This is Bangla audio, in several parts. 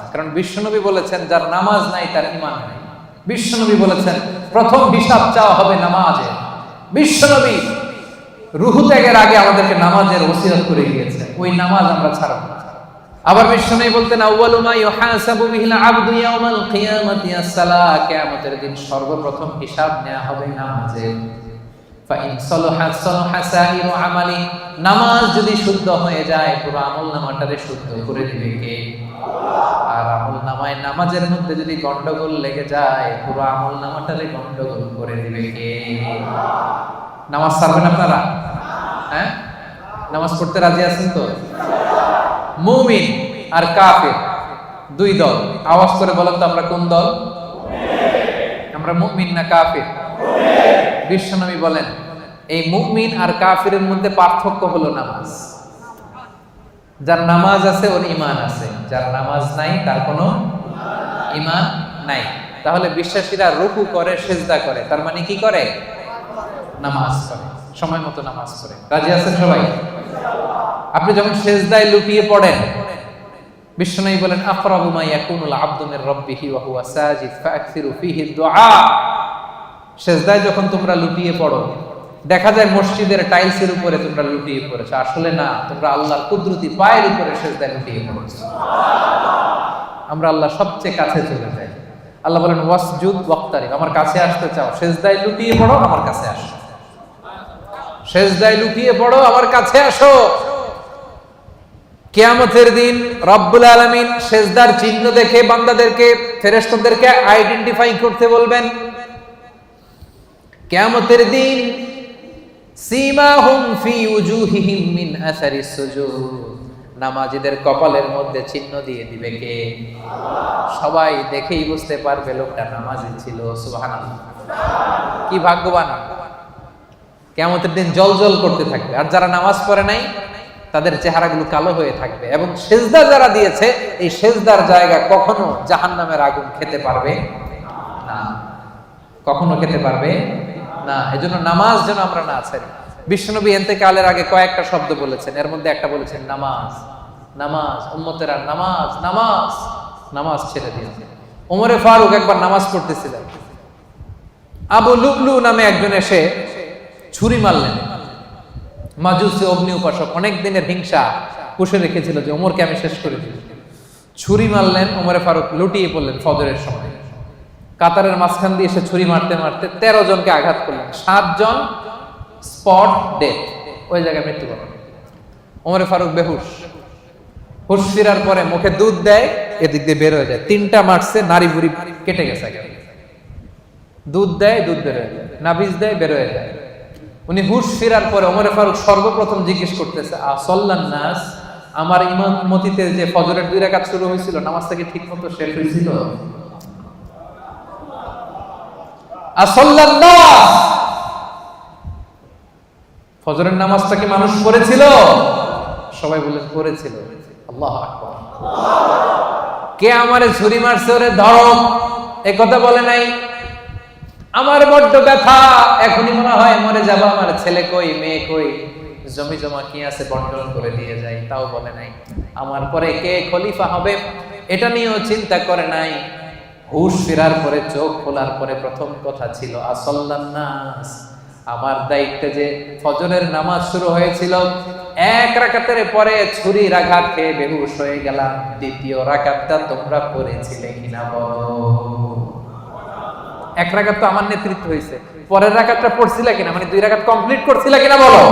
কারণ বিশ্বনবী বলেছেন, যার নামাজ নাই, তার ইমান নাই। বিশ্বনবী বলেছেন, প্রথম হিসাব চাওয়া হবে নামাজে। বিশ্বনবী রুহু ত্যাগের আগে আমাদেরকে নামাজের ওসিয়ত করে গিয়েছেন ওই নামাজ আমরা ছাড়ব আবার বিশ্বনবী বলতেন, আউয়ালু মা ইউহাসাবু বিহিল আবদু ইয়াউমাল কিয়ামাতি as-সালাহ কিয়ামতের দিন সর্বপ্রথম হিসাব নেওয়া হবে নামাজে। নামাজ যদি শুদ্ধ হয়ে যায়, পুরো আমল নামাটারে শুদ্ধ করে দিবে কে? আর আমল নামায় নামাজের মধ্যে যদি গন্ডগোল লেগে যায়, পুরো আমল নামাটারে গন্ডগোল করে দিবে কে? নামাজ ছাড়বেন আপনারা? হ্যাঁ? নামাজ পড়তে রাজি আছেন তো? মুমিন আর কাফের, দুই দল। আওয়াজ করে বলেন তো আমরা কোন দল? আমরা মুমিন না কাফের? বিশ্বনবী বলেন, এই মুমিন আর কাফিরের মধ্যে পার্থক্য হলো নামাজ। যার নামাজ আছে, ওর ইমান আছে। যার নামাজ নাই, তার কোনো ইমান নাই। তাহলে বিশ্বাসীরা রুকু করে, সেজদা করে। তার মানে কি করে? নামাজ করে সময় মতো নামাজ করে রাজি আছেন সবাই? আপনি যখন সেজদায় লুটিয়ে পড়েন বিশ্বনবী বলেন আফরাবু মা ইয়াকুনুল আবদু মির রাব্বিহি ওয়া হুয়া সাজিদ ফাআকসিরু ফীহি দুআ সেজদায় যখন তোমরা লুটিয়ে পড়ো দেখা যায় মসজিদের টাইলসের উপরে তোমরা লুটিয়ে পড়েছো। আসলে না, তোমরা আল্লাহর কুদরতি পায়ের উপরে সেজদায় লুটিয়ে পড়েছো। আমরা আল্লাহ সবচেয়ে কাছে চলে যাই। আল্লাহ বলেন, ওয়াসজুদ ওয়াক্তারিব। আমার কাছে আসতে চাও, সেজদায় লুটিয়ে পড়ো, আমার কাছে আসো। সেজদায় লুটিয়ে পড়ো, আমার কাছে আসো। কিয়ামতের দিন রব্বুল আলামিন সেজদার চিহ্ন দেখে বান্দাদেরকে, ফেরেশতাদেরকে আইডেন্টিফাই করতে বলবেন। কিয়ামতের দিন সীমাহুম ফি উজুহিহিম মিন আসারিস সুজুদ। নামাজীদের কপালের মধ্যে চিহ্ন দিয়ে দিবে কে? সবাই দেখেই বুঝতে পারবে লোকটা নামাজি ছিল, সুবহানাল্লাহ। কি ভাগ্যবান। কেমতের দিন জল জল করতে থাকবে, আর যারা নামাজ পড়ে নাই, তাদের চেহারাগুলো কালো হয়ে থাকবে এবং সেজদা যারা দিয়েছে, এই সেজদার জায়গা কখনো জাহান্নামের আগুন খেতে পারবে না। কখনো খেতে পারবে না, এজন্য নামাজ যেন আমরা না ছাড়ি। বিশ্বনবী এতেকালের আগে কয়েকটা শব্দ বলেছেন। এর মধ্যে একটা বলেছেন, নামাজ নামাজ, উম্মতেরা নামাজ নামাজ নামাজ ছেড়ে দিয়েছে ওমরে ফারুক একবার নামাজ পড়তেছিলেন। আবু লুবলু নামে একজন এসে ছুরি মারলেন। মাজুসি অগ্নি উপাসক অনেক দিনের হিংসা পুষে রেখেছিল যে, ওমরকে আমি শেষ করে দিই। ছুরি মারলেন, ওমরে ফারুক লুটিয়ে পড়লেন ফজরের সময়। কাতারের মাঝখান দিয়ে এসে ছুরি মারতে মারতে তেরো জনকে আঘাত করলেন। সাতজন স্পট ডেথ। ওই জায়গায় মৃত্যুবরণ। ওমরে ফারুক বেহুশ। হুশ ফিরার পরে মুখে দুধ দেয়, এদিক দিয়ে বের হয়ে যায়। তিনটা মারছে, নারী বুড়ি কেটে গেছে দুধ দেয়, দুধ বের হয়ে যায়। নাবিজ দেয়, বের হয়ে যায়। উনি হুশ ফিরার পরে ওমরে ফারুক সর্বপ্রথম জিজ্ঞেস করতেছে আসল্লান নাস, আমার ইমাম মতিতে যে ফজরের দুই রাকাত শুরু হয়েছিল, নামাজটা কি ঠিক মতো শেষ হয়েছিল? ফজরের নামাজটা কি মানুষ পড়েছিল? সবাই বললেন পড়েছিল। আল্লাহ কে আমারে ছুরি মারছে ওরে ধরো। এ কথা বলে নাই। আমার বড্ড ব্যথা। এখনই মনে হয় মরে যাব। আমার ছেলে কই, মেয়ে কই? জমি জমা কি আছে বন্টন করে দিয়ে যাই, তাও বলে নাই। আমার পরে কে খলিফা হবে, এটা নিয়েও চিন্তা করে নাই। হুশ ফেরার পরে, চোখ খোলার পরে প্রথম কথা ছিল, আসল্লান নাস। আমার দায়িত্বে যে ফজরের নামাজ শুরু হয়েছিল, এক রাকাতের পরে ছুরির আঘাত খেয়ে বেহুশ হয়ে গেলাম। দ্বিতীয় রাকাতটা তোমরা পড়েছিলে কিনা এক রাকাত তো আমার নেতৃত্ব হয়েছে। পরের রাকাতটা পড়ছিল কিনা? মানে দুই রাকাত কমপ্লিট করছিল কিনা বলো?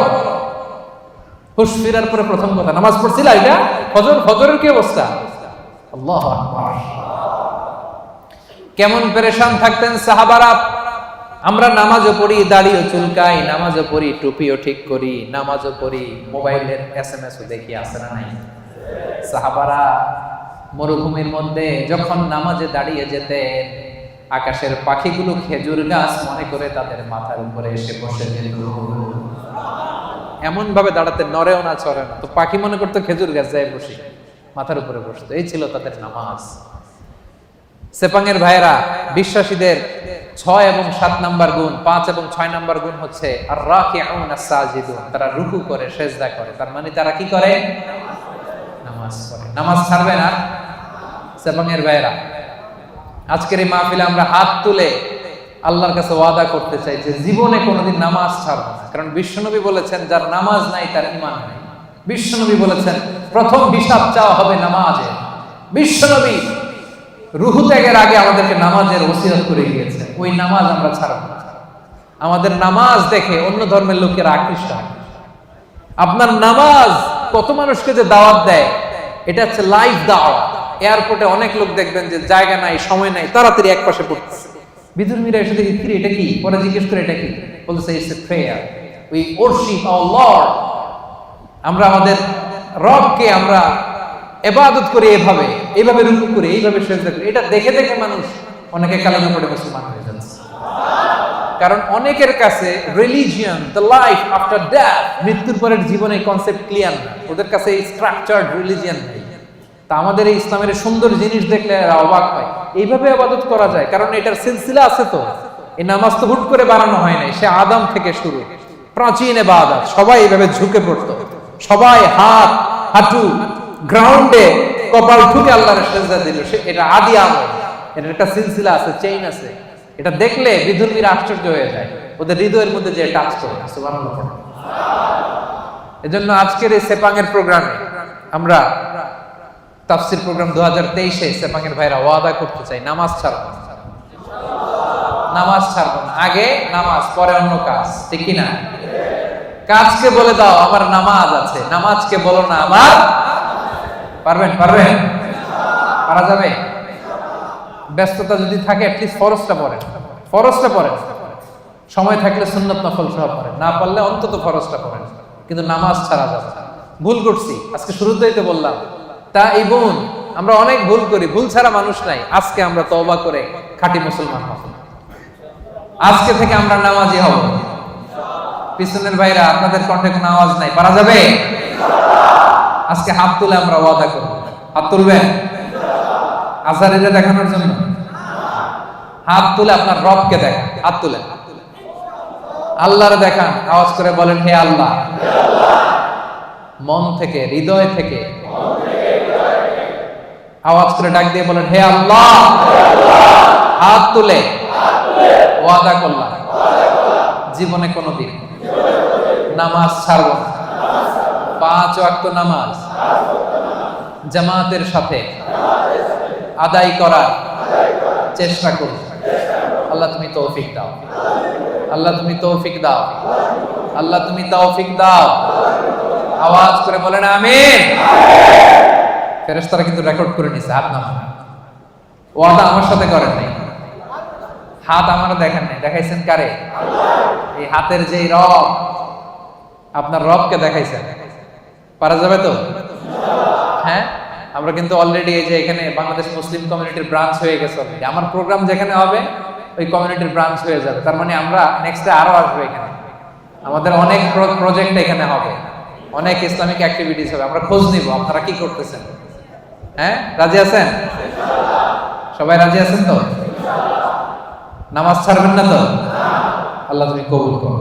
হুশ ফিরার পরে প্রথম কথা, নামাজ পড়ছিল? এটা ফজর, ফজরের কি অবস্থা? আল্লাহ আকবার। কেমন পেরেশান থাকতেন সাহাবারা? আমরা নামাজও পড়ি, দাড়িও চুলকাই, নামাজও পড়ি, টুপিও ঠিক করি, নামাজও পড়ি, মোবাইলের এস এম এস দেখি আসে না নাই? সাহাবারা মরুভূমির মধ্যে যখন নামাজে দাঁড়িয়ে যেতেন, আকাশের পাখিগুলো খেজুর গাছ মনে করে তাদের মাথার উপরে এসে বসে এমন ভাবে দাঁড়াতে নড়েও না চড়ে না। তো পাখি মনে করতো খেজুর গাছ যায় বসি, মাথার উপরে বসতো। এই ছিল তাদের নামাজ। সেপাঙের ভাইরা বিশ্বাসীদের ছয় এবং সাত নাম্বার গুণ, পাঁচ এবং ছয় নাম্বার গুণ হচ্ছে আর রাকে তারা রুকু করে, সেজদা করে। তার মানে তারা কি করে? নামাজ পড়ে। নামাজ ছাড়বে না সেবাঙের ভাইরা আজকের এই মাহফিলে আমরা হাত তুলে আল্লাহর কাছে ওয়াদা করতে চাই যে জীবনে কোনোদিন নামাজ ছাড়ব না। কারণ বিশ্বনবী বলেছেন, যার নামাজ নাই, তার ইমান নাই। বিশ্বনবী বলেছেন, প্রথম হিসাব চাওয়া হবে নামাজে। বিশ্বনবী রুহু ত্যাগের আগে আমাদেরকে নামাজের ওসিয়ত করে গিয়েছেন ওই নামাজ আমরা ছাড়ব আমাদের নামাজ দেখে অন্য ধর্মের লোকেরা আকৃষ্ট হয়। আপনার নামাজ কত মানুষকে যে দাওয়াত দেয় এটা হচ্ছে লাইভ দাওয়াত এয়ারপোর্টে অনেক লোক দেখবেন যে জায়গা নাই সময় নাই তাড়াতাড়ি এক পাশে পড়তেছে। বিধর্মীরা এসে দেখি "কিরে, এটা কি? পরে জিজ্ঞেস করে এটা কি? বলতেছে it's a prayer we worship our lord আমরা আমাদের রবকে আমরা এবাদত করি এভাবে এইভাবে রুকু করি এইভাবে সেজদা করি। এটা দেখে দেখে মানুষ অনেকে কালামে পড়ে মুসলমান হয়ে যাচ্ছে। কারণ অনেকের কাছে religion the life after death মৃত্যুর পরের জীবনে কনসেপ্ট ক্লিয়ার না। ওদের কাছে এই স্ট্রাকচার্ড রিলিজিয়ন নেই। তা আমাদের এই ইসলামের সুন্দর জিনিস দেখলে এরা অবাক হয়। এইভাবে আবাদত করা যায়, কারণ এটার সিলসিলা আছে তো। এই নামাজ তো হুট করে বানানো হয় নাই, সে আদম থেকে শুরু। প্রাচীন এবাদত, সবাই এইভাবে ঝুঁকে পড়তো। সবাই হাত, হাঁটু গ্রাউন্ডে কপাল ঠুকে আল্লাহর সেজদা দিল। সে এটা আদি আমল। এটার একটা সিলসিলা আছে চেইন আছে। এটা দেখলে বিধর্মীরা আশ্চর্য হয়ে যায়। ওদের হৃদয়ের মধ্যে যে টাচ করে সুবহানাল্লাহ। এজন্য আজকের এই সেপাং এর প্রোগ্রামে আমরা তাফসির প্রোগ্রাম দু হাজার তেইশে এর ভাইরা ওয়াদা করতে চাই, নামাজ ছাড়বো। না। নামাজ ছাড়বো না। আগে নামাজ, পরে অন্য কাজ, ঠিক কিনা? কাজকে বলে দাও, আমার নামাজ আছে। নামাজকে বলো না, আমার পারবেন পারবেন? পারা যাবে? ব্যস্ততা যদি থাকে অ্যাটলিস্ট ফরজটা পড়েন। ফরজটা পড়েন। সময় থাকলে সুন্নত নফল সহ পড়েন। না পারলে অন্তত ফরজটা পড়েন। কিন্তু নামাজ ছাড়া যাবে ভুল করছি। আজকে শুরুতেই তো বললাম। তা এই বোন, আমরা অনেক ভুল করি। ভুল ছাড়া মানুষ নাই। আজকে আমরা তওবা করে খাঁটি মুসলমান হব। আজকে থেকে আমরা নামাজি হব। পিছনের ভাইরা, আপনাদের কণ্ঠে আওয়াজ নাই। পারা যাবে? আজকে হাত তুলে আমরা ওয়াদা করব। হাত তুলবেন? আজারিরে দেখানোর জন্য। হাত তুলে আপনার রবকে দেখান, হাত তুলেন আল্লাহরে দেখান, আওয়াজ করে বলেন, হে আল্লাহ। মন থেকে, হৃদয় থেকে। আওয়াজ করে ডাক দিয়ে বলেন, হে আল্লাহ। হাত তুলে। ওয়াদা করলাম। জীবনে কোনোদিন নামাজ ছাড়ব না। পাঁচ ওয়াক্ত নামাজ। জামাতের সাথে আদায় করার চেষ্টা করব আল্লাহ তুমি তৌফিক দাও। আল্লাহ তুমি তৌফিক দাও। আল্লাহ তুমি তৌফিক দাও। আওয়াজ করে বলেন আমিন। ফেরেশতারা কিন্তু রেকর্ড করে নিছে, হাত নামান। ওয়াদা আমার সাথে করেন নাই। হাত আমার দেখেন নাই। দেখাইছেন কারে? এই হাতের যে রব, আপনার রবকে দেখাইছেন। পারা যাবে তো? হ্যাঁ? আমরা কিন্তু অলরেডি এই যে এখানে বাংলাদেশ মুসলিম কমিউনিটির ব্রাঞ্চ হয়ে গেছে। আমার প্রোগ্রাম যেখানে হবে, ওই কমিউনিটির ব্রাঞ্চ হয়ে যাবে। তার মানে আমরা নেক্সটে আরও আসব এখানে। আমাদের অনেক প্রজেক্ট এখানে হবে। অনেক ইসলামিক অ্যাক্টিভিটিস হবে। আমরা খোঁজ নিব, আপনারা কি করতেছেন? হ্যাঁ? রাজি আছেন? সবাই রাজি আছেন তো? নামাজ ছাড়বেন না তো? আল্লাহ তুমি কবুল করো।